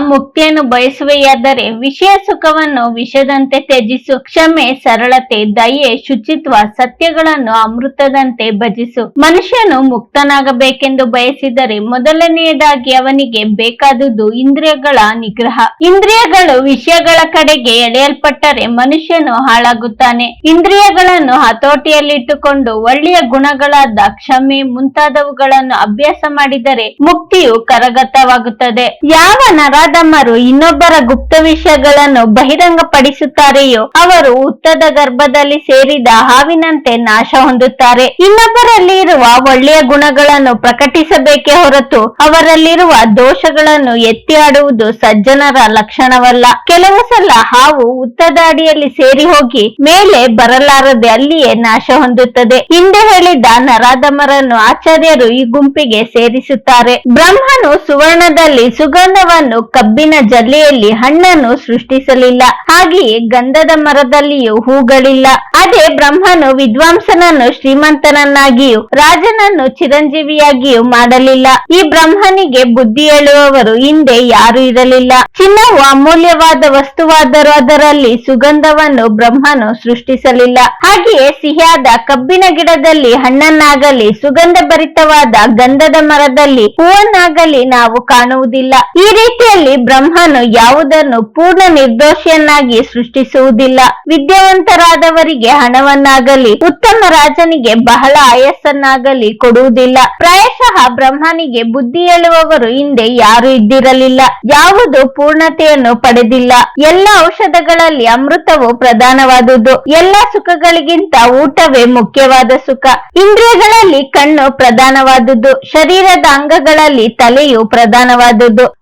ಮುಕ್ತಿಯನ್ನು ಬಯಸುವೆಯಾದರೆ ವಿಷಯ ಸುಖವನ್ನು ವಿಷದಂತೆ ತ್ಯಜಿಸು. ಕ್ಷಮೆ, ಸರಳತೆ, ದಯೆ, ಶುಚಿತ್ವ ಸತ್ಯಗಳನ್ನು ಅಮೃತದಂತೆ ಭಜಿಸು. ಮನುಷ್ಯನು ಮುಕ್ತನಾಗಬೇಕೆಂದು ಬಯಸಿದರೆ ಮೊದಲನೆಯದಾಗಿ ಅವನಿಗೆ ಬೇಕಾದುದು ಇಂದ್ರಿಯಗಳ ನಿಗ್ರಹ. ಇಂದ್ರಿಯಗಳು ವಿಷಯಗಳ ಕಡೆಗೆ ಎಳೆಯಲ್ಪಟ್ಟರೆ ಮನುಷ್ಯನು ಹಾಳಾಗುತ್ತಾನೆ. ಇಂದ್ರಿಯಗಳನ್ನು ಹತೋಟಿಯಲ್ಲಿಟ್ಟುಕೊಂಡು ಒಳ್ಳೆಯ ಗುಣಗಳಾದ ಕ್ಷಮೆ ಮುಂತಾದವುಗಳನ್ನು ಅಭ್ಯಾಸ ಮಾಡಿದರೆ ಮುಕ್ತಿಯು ಕರಗತವಾಗುತ್ತದೆ. ಯಾವ ನರಾಧಮರು ಇನ್ನೊಬ್ಬರ ಗುಪ್ತ ವಿಷಯಗಳನ್ನು ಬಹಿರಂಗಪಡಿಸುತ್ತಾರೆಯೋ, ಅವರು ಹುತ್ತದ ಗರ್ಭದಲ್ಲಿ ಸೇರಿದ ಹಾವಿನಂತೆ ನಾಶ ಹೊಂದುತ್ತಾರೆ. ಇನ್ನೊಬ್ಬರಲ್ಲಿ ಇರುವ ಒಳ್ಳೆಯ ಗುಣಗಳನ್ನು ಪ್ರಕಟಿಸಬೇಕೇ ಹೊರತು ಅವರಲ್ಲಿರುವ ದೋಷಗಳನ್ನು ಎತ್ತಿ ಆಡುವುದು ಸಜ್ಜನರ ಲಕ್ಷಣವಲ್ಲ. ಕೆಲವು ಸಲ ಹಾವು ಹುತ್ತದ ಅಡಿಯಲ್ಲಿ ಸೇರಿ ಹೋಗಿ ಮೇಲೆ ಬರಲಾರದೆ ಅಲ್ಲಿಯೇ ನಾಶ ಹೊಂದುತ್ತದೆ. ಹಿಂದೆ ಹೇಳಿದ ನರಾಧಮರನ್ನು ಆಚಾರ್ಯರು ಈ ಗುಂಪಿಗೆ ಸೇರಿಸುತ್ತಾರೆ. ಬ್ರಹ್ಮನು ಸುವರ್ಣದಲ್ಲಿ ಸುಗಂಧವನ್ನು ಕಬ್ಬಿನ ಜಲ್ಲೆಯಲ್ಲಿ ಹಣ್ಣನ್ನು ಸೃಷ್ಟಿಸಲಿಲ್ಲ. ಹಾಗೆಯೇ ಗಂಧದ ಮರದಲ್ಲಿಯೂ ಹೂಗಳಿಲ್ಲ. ಅದೇ ಬ್ರಹ್ಮನು ವಿದ್ವಾಂಸನನ್ನು ಶ್ರೀಮಂತನನ್ನಾಗಿಯೂ ರಾಜನನ್ನು ಚಿರಂಜೀವಿಯಾಗಿಯೂ ಮಾಡಲಿಲ್ಲ. ಈ ಬ್ರಹ್ಮನಿಗೆ ಬುದ್ಧಿ ಹೇಳುವವರು ಹಿಂದೆ ಯಾರು ಇರಲಿಲ್ಲ. ಚಿನ್ನವು ಅಮೂಲ್ಯವಾದ ವಸ್ತುವಾದರೂ ಅದರಲ್ಲಿ ಸುಗಂಧವನ್ನು ಬ್ರಹ್ಮನು ಸೃಷ್ಟಿಸಲಿಲ್ಲ. ಹಾಗೆಯೇ ಸಿಹಿಯಾದ ಕಬ್ಬಿನ ಗಿಡದಲ್ಲಿ ಹಣ್ಣನ್ನಾಗಲಿ ಸುಗಂಧ ಭರಿತವಾದ ಗಂಧದ ಮರದಲ್ಲಿ ಹೂವನ್ನಾಗಲಿ ನಾವು ಕಾಣುವುದಿಲ್ಲ. ಈ ರೀತಿಯಲ್ಲಿ ಬ್ರಹ್ಮನು ಯಾವುದನ್ನು ಪೂರ್ಣ ನಿರ್ದೋಷಿಯನ್ನಾಗಿ ಸೃಷ್ಟಿಸುವುದಿಲ್ಲ. ವಿದ್ಯಾವಂತರಾದವರಿಗೆ ಹಣವನ್ನಾಗಲಿ, ಉತ್ತಮ ರಾಜನಿಗೆ ಬಹಳ ಆಯಸ್ಸನ್ನಾಗಲಿ ಕೊಡುವುದಿಲ್ಲ. ಪ್ರಾಯಶಃ ಬ್ರಹ್ಮನಿಗೆ ಬುದ್ಧಿ ಹೇಳುವವರು ಹಿಂದೆ ಯಾರು ಇದ್ದಿರಲಿಲ್ಲ. ಯಾವುದು ಪೂರ್ಣತೆಯನ್ನು ಪಡೆದಿಲ್ಲ. ಎಲ್ಲ ಔಷಧಗಳಲ್ಲಿ ಅಮೃತವು ಪ್ರಧಾನವಾದುದು ಎಲ್ಲ ಸುಖಗಳಿಗಿಂತ ಊಟವೇ ಮುಖ್ಯವಾದ ಸುಖ. ಇಂದ್ರಿಯಗಳಲ್ಲಿ ಕಣ್ಣು ಪ್ರಧಾನವಾದುದು ಶರೀರದ ಅಂಗಗಳಲ್ಲಿ ತಲೆಯು ಪ್ರಧಾನವಾದುದು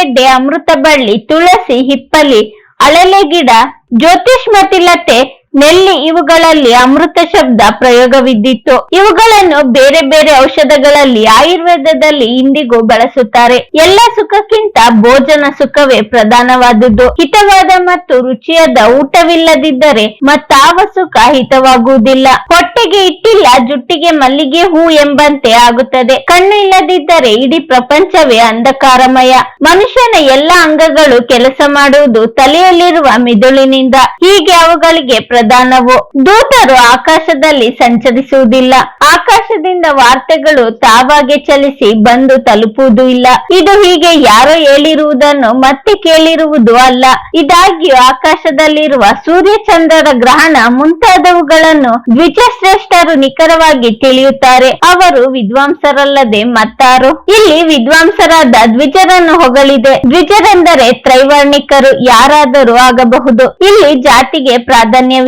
ವಾರಾಹಿಗೆಡ್ಡೆ ಅಮೃತ ಬಳ್ಳಿ ತುಳಸಿ ಹಿಪ್ಪಲಿ ಅಳಲೆ ಗಿಡ ಜ್ಯೋತಿಷ್ಮತಿಲತೆ ನೆಲ್ಲಿ ಇವುಗಳಲ್ಲಿ ಅಮೃತ ಶಬ್ದ ಪ್ರಯೋಗವಿದ್ದಿತ್ತು. ಇವುಗಳನ್ನು ಬೇರೆ ಬೇರೆ ಔಷಧಗಳಲ್ಲಿ ಆಯುರ್ವೇದದಲ್ಲಿ ಇಂದಿಗೂ ಬಳಸುತ್ತಾರೆ. ಎಲ್ಲ ಸುಖಕ್ಕಿಂತ ಭೋಜನ ಸುಖವೇ ಪ್ರಧಾನವಾದುದು ಹಿತವಾದ ಮತ್ತು ರುಚಿಯಾದ ಊಟವಿಲ್ಲದಿದ್ದರೆ ಮತ್ತಾವ ಸುಖ ಹಿತವಾಗುವುದಿಲ್ಲ. ಹೊಟ್ಟೆಗೆ ಇಟ್ಟಿಲ್ಲ ಜುಟ್ಟಿಗೆ ಮಲ್ಲಿಗೆ ಹೂ ಎಂಬಂತೆ ಆಗುತ್ತದೆ. ಕಣ್ಣು ಇಲ್ಲದಿದ್ದರೆ ಇಡೀ ಪ್ರಪಂಚವೇ ಅಂಧಕಾರಮಯ. ಮನುಷ್ಯನ ಎಲ್ಲ ಅಂಗಗಳು ಕೆಲಸ ಮಾಡುವುದು ತಲೆಯಲ್ಲಿರುವ ಮಿದುಳಿನಿಂದ. ಹೀಗೆ ಅವುಗಳಿಗೆ ಪ್ರಧಾನವು ದೂತರು ಆಕಾಶದಲ್ಲಿ ಸಂಚರಿಸುವುದಿಲ್ಲ. ಆಕಾಶದಿಂದ ವಾರ್ತೆಗಳು ತಾವಾಗೆ ಚಲಿಸಿ ಬಂದು ತಲುಪುವುದು ಇಲ್ಲ. ಇದು ಹೀಗೆ ಯಾರೋ ಹೇಳಿರುವುದನ್ನು ಮತ್ತೆ ಕೇಳಿರುವುದು ಅಲ್ಲ. ಇದಾಗಿಯೂ ಆಕಾಶದಲ್ಲಿರುವ ಸೂರ್ಯ ಚಂದ್ರರ ಗ್ರಹಣ ಮುಂತಾದವುಗಳನ್ನು ದ್ವಿಜಶ್ರೇಷ್ಠರು ನಿಖರವಾಗಿ ತಿಳಿಯುತ್ತಾರೆ. ಅವರು ವಿದ್ವಾಂಸರಲ್ಲದೆ ಮತ್ತಾರು. ಇಲ್ಲಿ ವಿದ್ವಾಂಸರಾದ ದ್ವಿಜರನ್ನು ಹೊಗಳಿದೆ. ದ್ವಿಜರೆಂದರೆ ತ್ರೈವರ್ಣಿಕರು, ಯಾರಾದರೂ ಆಗಬಹುದು. ಇಲ್ಲಿ ಜಾತಿಗೆ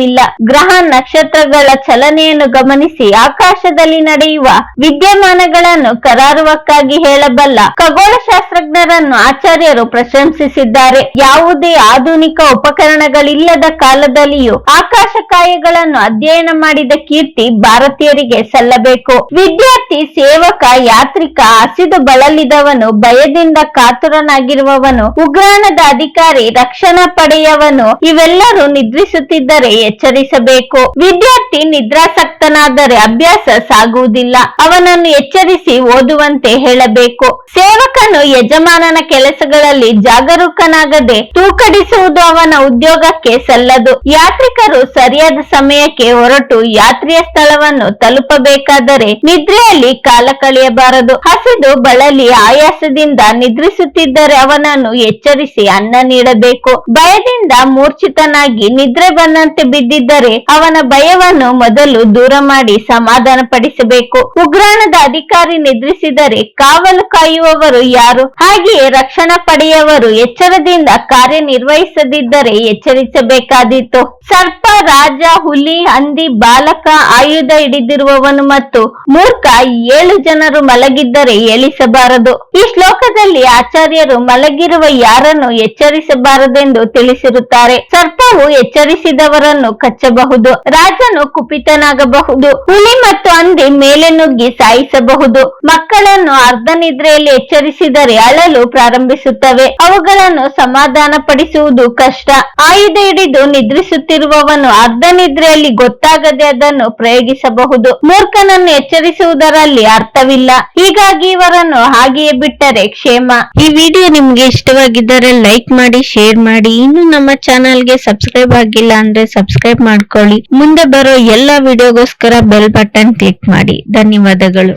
ಪ್ರಾಧಾನ್ಯವಿಲ್ಲ ಗ್ರಹ ನಕ್ಷತ್ರಗಳ ಚಲನೆಯನ್ನು ಗಮನಿಸಿ ಆಕಾಶದಲ್ಲಿ ನಡೆಯುವ ವಿದ್ಯಮಾನಗಳನ್ನು ಕರಾರುವಕ್ಕಾಗಿ ಹೇಳಬಲ್ಲ ಖಗೋಳಶಾಸ್ತ್ರಜ್ಞರನ್ನು ಆಚಾರ್ಯರು ಪ್ರಶಂಸಿಸಿದ್ದಾರೆ. ಯಾವುದೇ ಆಧುನಿಕ ಉಪಕರಣಗಳಿಲ್ಲದ ಕಾಲದಲ್ಲಿಯೂ ಆಕಾಶಕಾಯಗಳನ್ನು ಅಧ್ಯಯನ ಮಾಡಿದ ಕೀರ್ತಿ ಭಾರತೀಯರಿಗೆ ಸಲ್ಲಬೇಕು. ವಿದ್ಯಾರ್ಥಿ, ಸೇವಕ, ಯಾತ್ರಿಕ, ಹಸಿದು ಬಳಲಿದವನು, ಭಯದಿಂದ ಕಾತುರನಾಗಿರುವವನು, ಉಗ್ರಾಣದ ಅಧಿಕಾರಿ, ರಕ್ಷಣಾ ಪಡೆಯವನು ಇವೆಲ್ಲರೂ ನಿದ್ರಿಸುತ್ತಿದ್ದರೆ ಎಚ್ಚರಿಸಬೇಕು. ವಿದ್ಯಾರ್ಥಿ ನಿದ್ರಾಸಕ್ತನಾದರೆ ಅಭ್ಯಾಸ ಸಾಗುವುದಿಲ್ಲ. ಅವನನ್ನು ಎಚ್ಚರಿಸಿ ಓದುವಂತೆ ಹೇಳಬೇಕು. ಸೇವಕನು ಯಜಮಾನನ ಕೆಲಸಗಳಲ್ಲಿ ಜಾಗರೂಕನಾಗದೆ ತೂಕಡಿಸುವುದು ಅವನ ಉದ್ಯೋಗಕ್ಕೆ ಸಲ್ಲದು. ಯಾತ್ರಿಕರು ಸರಿಯಾದ ಸಮಯಕ್ಕೆ ಹೊರಟು ಯಾತ್ರೆಯ ಸ್ಥಳವನ್ನು ತಲುಪಬೇಕಾದರೆ ನಿದ್ರೆಯಲ್ಲಿ ಕಾಲ ಕಳೆಯಬಾರದು. ಹಸಿದು ಬಳಲಿ ಆಯಾಸದಿಂದ ನಿದ್ರಿಸುತ್ತಿದ್ದರೆ ಅವನನ್ನು ಎಚ್ಚರಿಸಿ ಅನ್ನ ನೀಡಬೇಕು. ಭಯದಿಂದ ಮೂರ್ಛಿತನಾಗಿ ನಿದ್ರೆ ಬಂದಂತೆ ಬಿದ್ದಿದ್ದರೆ ಅವನ ಭಯವನ್ನು ಮೊದಲು ದೂರ ಮಾಡಿ ಸಮಾಧಾನ ಪಡಿಸಬೇಕು ಉಗ್ರಾಣದ ಅಧಿಕಾರಿ ನಿದ್ರಿಸಿದರೆ ಕಾವಲು ಕಾಯುವವರು ಯಾರು? ಹಾಗೆಯೇ ರಕ್ಷಣಾ ಪಡೆಯವರು ಎಚ್ಚರದಿಂದ ಕಾರ್ಯನಿರ್ವಹಿಸದಿದ್ದರೆ ಎಚ್ಚರಿಸಬೇಕಾದೀತು. ಸರ್ಪ, ರಾಜ, ಹುಲಿ, ಹಂದಿ, ಬಾಲಕ, ಆಯುಧ ಹಿಡಿದಿರುವವನು ಮತ್ತು ಮೂರ್ಖ ಏಳು ಜನರು ಮಲಗಿದ್ದರೆ ಏಳಿಸಬಾರದು. ಈ ಶ್ಲೋಕದಲ್ಲಿ ಆಚಾರ್ಯರು ಮಲಗಿರುವ ಯಾರನ್ನು ಎಚ್ಚರಿಸಬಾರದೆಂದು ತಿಳಿಸಿರುತ್ತಾರೆ. ಸರ್ಪವು ಎಚ್ಚರಿಸಿದವರನ್ನು ಕಚ್ಚಬಹುದು ರಾಜನು ಕುಪಿತನಾಗಬಹುದು, ಹುಲಿ ಮತ್ತು ಹಂದಿ ಮೇಲೆ ನುಗ್ಗಿ ಸಾಯಿಸಬಹುದು. ಮಕ್ಕಳನ್ನು ಅರ್ಧ ನಿದ್ರೆಯಲ್ಲಿ ಎಚ್ಚರಿಸಿದರೆ ಅಳಲು ಪ್ರಾರಂಭಿಸುತ್ತವೆ. ಅವುಗಳನ್ನು ಸಮಾಧಾನ ಪಡಿಸುವುದು ಕಷ್ಟ. ಆಯುಧ ಹಿಡಿದು ನಿದ್ರಿಸುತ್ತಿರುವವನು ಅರ್ಧ ನಿದ್ರೆಯಲ್ಲಿ ಗೊತ್ತಾಗದೆ ಅದನ್ನು ಪ್ರಯೋಗಿಸಬಹುದು. ಮೂರ್ಖನನ್ನು ಎಚ್ಚರಿಸುವುದರಲ್ಲಿ ಅರ್ಥವಿಲ್ಲ. ಹೀಗಾಗಿ ಇವರನ್ನು ಹಾಗೆಯೇ ಬಿಟ್ಟರೆ ಕ್ಷೇಮ. ಈ ವಿಡಿಯೋ ನಿಮ್ಗೆ ಇಷ್ಟವಾಗಿದ್ದರೆ ಲೈಕ್ ಮಾಡಿ, ಶೇರ್ ಮಾಡಿ. ಇನ್ನು ನಮ್ಮ ಚಾನಲ್ಗೆ ಸಬ್ಸ್ಕ್ರೈಬ್ ಆಗಿಲ್ಲ ಅಂದ್ರೆ ಸಬ್ಸ್ಕ್ರೈಬ್ ಮಾಡ್ಕೊಳ್ಳಿ. ಮುಂದೆ ಬರೋ ಎಲ್ಲಾ ವಿಡಿಯೋಗೋಸ್ಕರ ಬೆಲ್ ಬಟನ್ ಕ್ಲಿಕ್ ಮಾಡಿ. ಧನ್ಯವಾದಗಳು.